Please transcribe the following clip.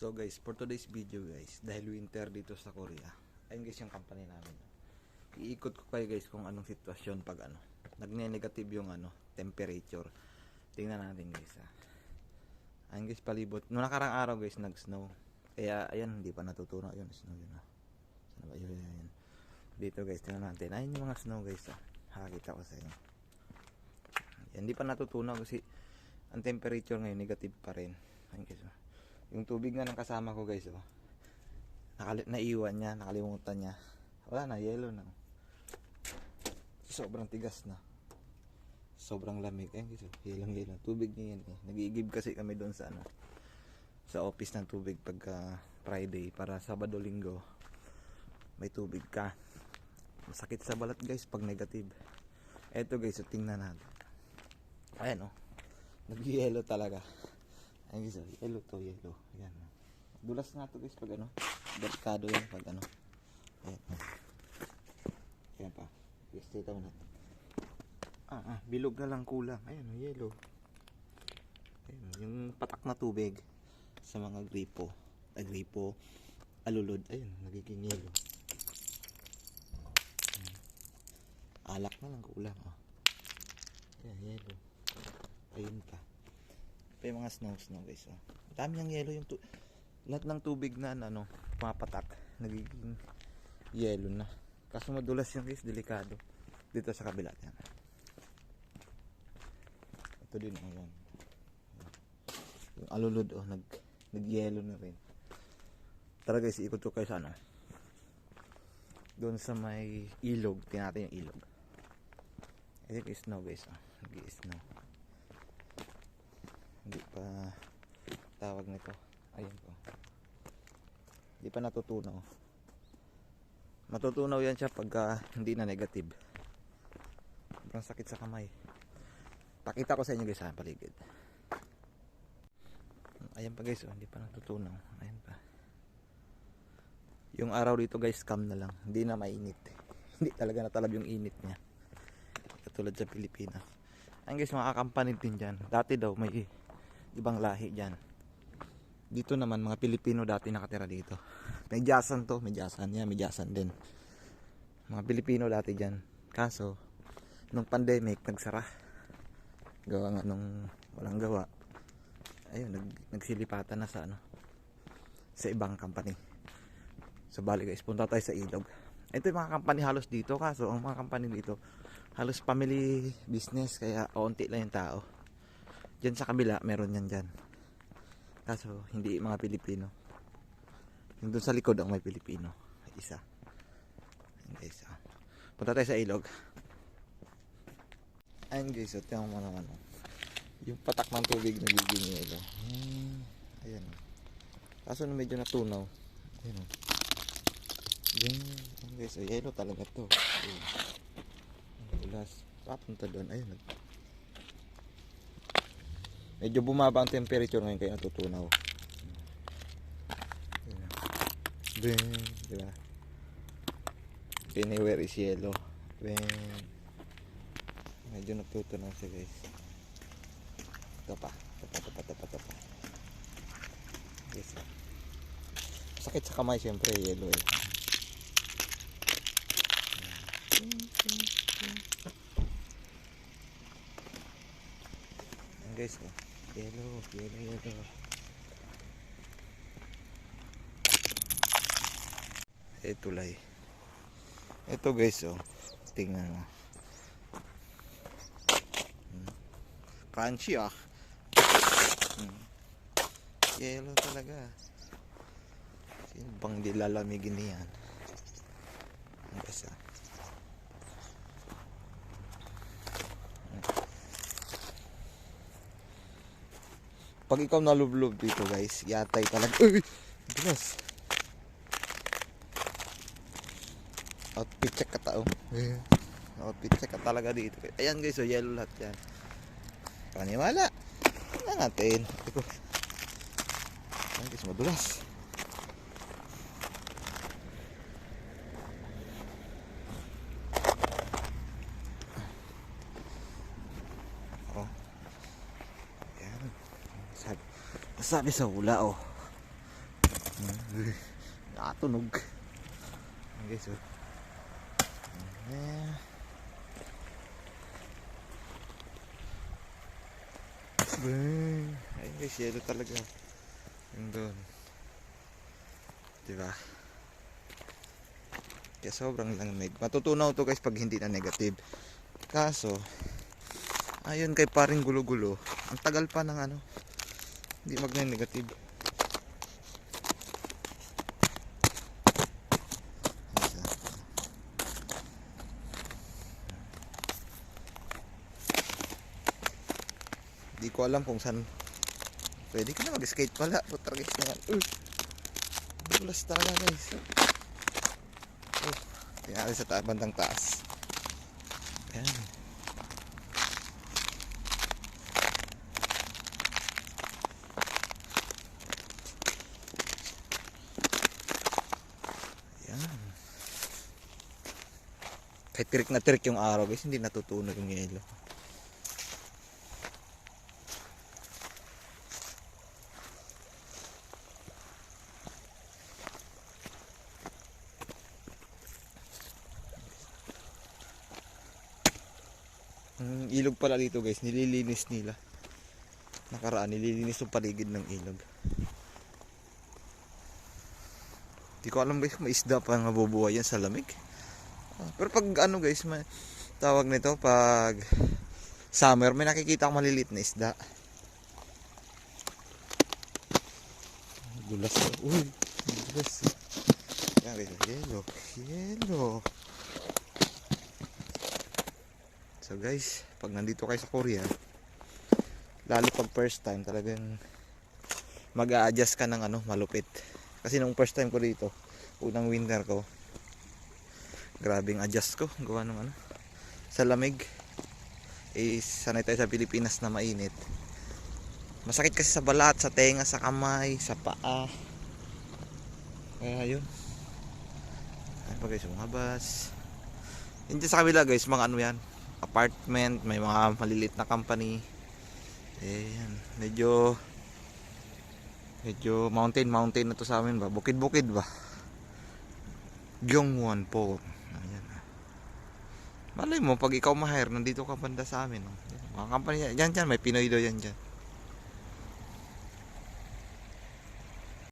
So guys, for today's video guys, dahil winter dito sa Korea, ayun guys yung company namin. Iikot ko kayo guys kung anong sitwasyon pag ano, nagne-negative yung ano, temperature. Tingnan natin guys ha. Ayun guys palibot. Noong nakarang araw guys, nag-snow. Kaya ayan, hindi pa natutunaw yun, snow yun ha. Sana ba yun, yun. Dito guys, tingnan natin. Ayun yung mga snow guys ha. Hakita ko sa inyo. Hindi pa natutunaw kasi ang temperature ngayon negative pa rin. Ayun guys. oh. Yung tubig nga ng kasama ko guys, oh. Nakali- naiwan niya, nakalimutan niya. Wala na, yellow na. Sobrang tigas na. Sobrang lamig. Ayun guys, oh. yellow yellow. Tubig niya yan eh. Nagigib kasi kami doon sa ano. Sa office ng tubig pagka Friday para Sabado Linggo may tubig ka. Masakit sa balat guys pag negative. Eto guys, so tingnan natin. Ayan oh. Nag-yellow talaga. Ayan guys, yellow to, yellow. Ayan. Dulas nga to guys pag ano. Delikado yan pag ano. Ayan. Ayan pa. Yes, tita mo na. Ah, ah, bilog na lang kulang. Ayan, oh, yellow. Ayan, oh, yung patak na tubig sa mga gripo. Ay, gripo. Alulod. Ayun, nagiging yellow. Ayan. Alak na lang kulang. Oh. Ayan, yellow. Ayun pa. Pa yung mga snow snow guys. Oh. Dami yung yellow yung lahat ng tubig na ano, pumapatak, nagiging yellow na. Kaso madulas yung guys, delikado. Dito sa kabila yan. Ito din oh, yan. Yung alulod oh, nag nag-yellow na rin. Tara guys, ikot ko kayo sa ano. Doon sa may ilog, tingnan natin yung ilog. Ito yung snow guys, oh. nag-snow hindi pa tawag nito. Ayun po. Hindi pa natutunaw. Matutunaw yan siya pagka hindi na negative. Sobrang sakit sa kamay. Pakita ko sa inyo guys sa paligid. Ayan pa guys oh, hindi pa natutunaw. Ayan pa. Yung araw dito guys calm na lang. Hindi na mainit hindi talaga natalab yung init niya. Katulad sa Pilipinas. Ayun guys mga company din dyan. Dati daw may ibang lahi dyan. Dito naman, mga Pilipino dati nakatira dito. May jasan to, may jasan yan, may jasan din. Mga Pilipino dati dyan. Kaso, nung pandemic, nagsara. Gawa nga nung walang gawa. Ayun, nag, nagsilipatan na sa ano, sa ibang company. So, bali guys, punta tayo sa ilog. Ito yung mga company halos dito. Kaso, ang mga company dito, halos family business. Kaya, onti lang yung tao. Diyan sa kabila, meron yan dyan. Kaso, hindi mga Pilipino. Yung doon sa likod ang may Pilipino. Isa. Guys. ah. Punta tayo sa ilog. Ayan guys, ito yung mga ano. Yung patak ng tubig nagiging yelo. Hmm, ayan. Kaso na medyo natunaw. Ayan. Ayan, ayan guys, oh, yelo talaga to. Ayan. Ulas. Papunta doon. Ayun. nag- Medyo bumaba ang temperature ngayon kaya natutunaw. Ben, di ba? Anywhere is yellow. Ben. Medyo natutunaw siya guys. Ito pa. Ito pa, ito pa, ito pa. Yes. Sakit sa kamay siyempre, yellow eh. Ayan guys, oh. Yellow, yellow, yellow. Eh, tulay. Ito guys, oh. Tingnan mo. Hmm. Crunchy ah. Hmm. Yellow talaga. Sino bang dilalamigin niyan? Ang guys Pag ikaw nalublob dito guys, yatay talaga. Uy! Bilas. Outfit check ka tao. Outfit check ka talaga dito. Ayan guys, so yellow lahat yan. Paniwala. Tingnan natin. Ayan guys, madulas. Oh. Ayan. Sabi, sa hula oh. Hmm. So. Ayan. Bang. Ayun guys, yellow talaga. Yung doon. Diba? Kaya sobrang lamig. Matutunaw to guys pag hindi na negative. Kaso, ayun kay paring gulo-gulo. Ang tagal pa ng ano. Hindi magne-negative. Isa. Di ko alam kung saan Pwede ka na mag-skate pala. Putar guys na yan. Uh, dulas talaga guys. Oh, tingnan sa ta bandang taas. Ayan. Kahit tirik na tirik yung araw guys, hindi natutunog yung yelo. Ang ilog pala dito guys, nililinis nila. Nakaraan, nililinis yung paligid ng ilog. Di ko alam guys kung may isda pa nabubuhay yan sa lamig. Pero pag ano guys, may tawag nito pag summer, may nakikita akong maliliit na isda. Dulas. Uy, dulas. Yan guys, yellow. Yellow. So guys, pag nandito kayo sa Korea, lalo pag first time talagang mag adjust ka ng ano, malupit. Kasi nung first time ko dito, unang winter ko, grabing adjust ko, gawa ng ano, sa lamig. Eh, sanay tayo sa Pilipinas na mainit. Masakit kasi sa balat, sa tenga, sa kamay, sa paa. Kaya yun. Ayun pa guys, umabas. Hindi sa kabila guys, mga ano yan, apartment, may mga malilit na company. Eh, yan. Medyo medyo mountain mountain na to sa amin ba. Bukid-bukid ba. Gyeongwon po. Malay mo pag ikaw ma-hire nandito ka banda sa amin. No? Mga company yan dyan, may Pinoy daw yan dyan.